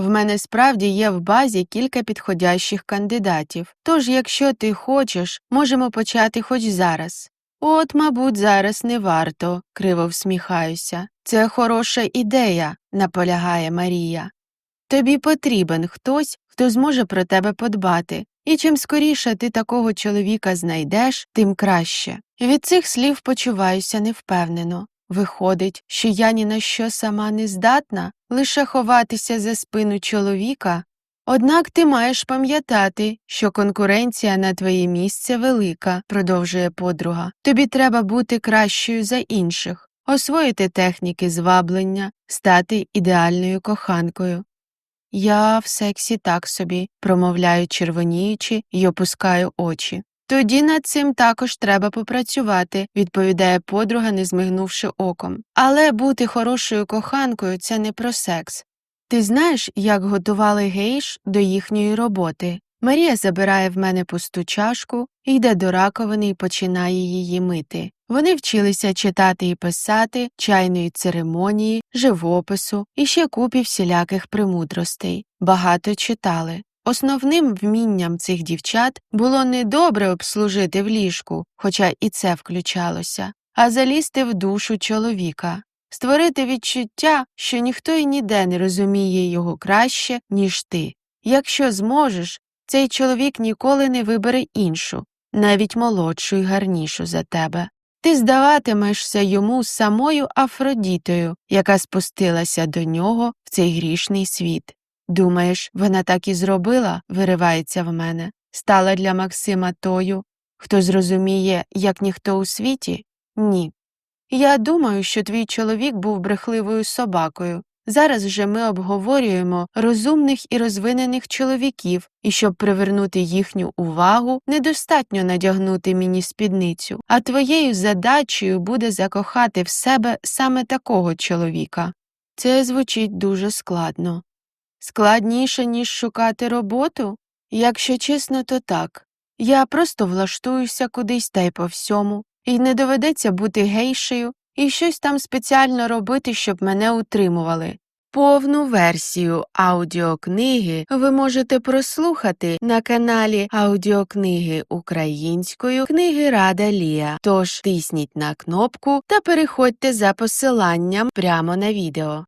В мене справді є в базі кілька підходящих кандидатів. Тож, якщо ти хочеш, можемо почати хоч зараз. От, мабуть, зараз не варто, криво всміхаюся. Це хороша ідея, наполягає Марія. Тобі потрібен хтось, хто зможе про тебе подбати, і чим скоріше ти такого чоловіка знайдеш, тим краще. Від цих слів почуваюся невпевнено. Виходить, що я ні на що сама не здатна лише ховатися за спину чоловіка. Однак ти маєш пам'ятати, що конкуренція на твоє місце велика, продовжує подруга. Тобі треба бути кращою за інших, освоїти техніки зваблення, стати ідеальною коханкою. Я в сексі так собі, промовляю червоніючи й опускаю очі. Тоді над цим також треба попрацювати, відповідає подруга, не змигнувши оком. Але бути хорошою коханкою це не про секс. Ти знаєш, як готували гейш до їхньої роботи? Марія забирає в мене пусту чашку, йде до раковини і починає її мити. Вони вчилися читати і писати, чайної церемонії, живопису і ще купі всіляких премудростей. Багато читали. Основним вмінням цих дівчат було не добре обслужити в ліжку, хоча і це включалося, а залізти в душу чоловіка, створити відчуття, що ніхто і ніде не розуміє його краще, ніж ти. Якщо зможеш, цей чоловік ніколи не вибере іншу, навіть молодшу і гарнішу за тебе. Ти здаватимешся йому самою Афродітою, яка спустилася до нього в цей грішний світ. Думаєш, вона так і зробила, виривається в мене, стала для Максима тою, хто зрозуміє, як ніхто у світі? Ні. Я думаю, що твій чоловік був брехливою собакою. Зараз же ми обговорюємо розумних і розвинених чоловіків, і щоб привернути їхню увагу, недостатньо надягнути мені спідницю, а твоєю задачею буде закохати в себе саме такого чоловіка. Це звучить дуже складно. Складніше, ніж шукати роботу? Якщо чесно, то так. Я просто влаштуюся кудись та й по всьому, і не доведеться бути гейшею і щось там спеціально робити, щоб мене утримували. Повну версію аудіокниги ви можете прослухати на каналі аудіокниги українською книги Рада Лія. Тож тисніть на кнопку та переходьте за посиланням прямо на відео.